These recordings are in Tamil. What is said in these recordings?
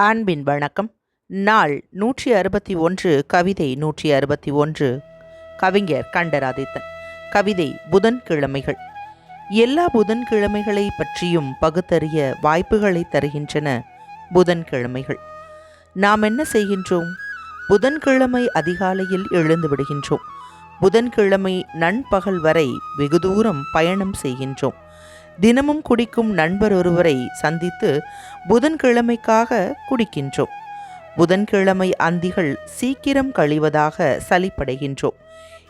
அன்பின் வணக்கம். நாள் நூற்றி அறுபத்தி ஒன்று கவிதை நூற்றி அறுபத்தி ஒன்று. கவிஞர் கண்டராதித்தன். கவிதை புதன்கிழமைகள். எல்லா புதன்கிழமைகளை பற்றியும் பகுத்தறிய வாய்ப்புகளை தருகின்றன புதன்கிழமைகள். நாம் என்ன செய்கின்றோம்? புதன்கிழமை அதிகாலையில் எழுந்து விடுகின்றோம். புதன்கிழமை நண்பகல் வரை வெகு தூரம் பயணம் செய்கின்றோம். தினமும் குடிக்கும் நண்பர் ஒருவரை சந்தித்து புதன்கிழமைக்காக குடிக்கின்றோம். புதன்கிழமை அந்திகள் சீக்கிரம் கழிவதாக சலிப்படைகின்றோம்.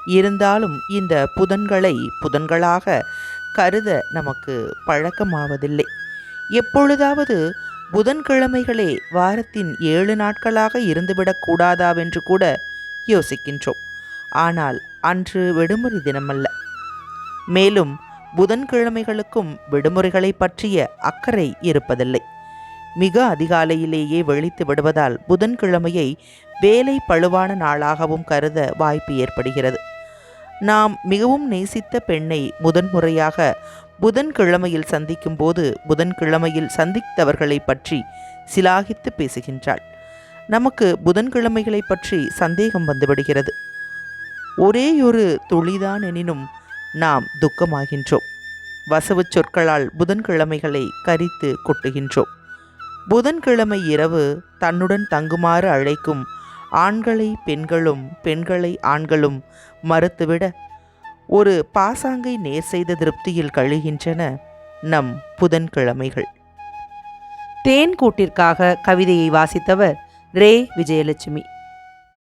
இருந்தாலும் இந்த புதன்களை புதன்களாக கருத நமக்கு பழக்கமாவதில்லை. எப்பொழுதாவது புதன்கிழமைகளே வாரத்தின் ஏழு நாட்களாக இருந்துவிடக்கூடாதாவென்று கூட யோசிக்கின்றோம். ஆனால் அன்று விடுமுறை தினமல்ல. மேலும் புதன்கிழமைகளுக்கும் விடுமுறைகளை பற்றிய அக்கறை இருப்பதில்லை. மிக அதிகாலையிலேயே வெளித்து விடுவதால் புதன்கிழமையை வேலை பழுவான நாளாகவும் கருத வாய்ப்பு ஏற்படுகிறது. நாம் மிகவும் நேசித்த பெண்ணை முதன்முறையாக புதன்கிழமையில் சந்திக்கும் போது புதன்கிழமையில் சந்தித்தவர்களை பற்றி சிலாகித்து பேசுகின்றாள். நமக்கு புதன்கிழமைகளை பற்றி சந்தேகம் வந்துவிடுகிறது ஒரேயொரு துளிதான் எனினும் நாம் துக்கமாகின்றோம். வசவு சொற்களால் புதன்கிழமைகளை கரித்து கொட்டுகின்றோம். புதன்கிழமை இரவு தன்னுடன் தங்குமாறு அழைக்கும் ஆண்களை பெண்களும் பெண்களை ஆண்களும் மறுத்துவிட ஒரு பாசாங்கை நேர் செய்த திருப்தியில் கழிகின்றன நம் புதன்கிழமைகள். தேன் கூட்டிற்காக கவிதையை வாசித்தவர் ரே. விஜயலட்சுமி.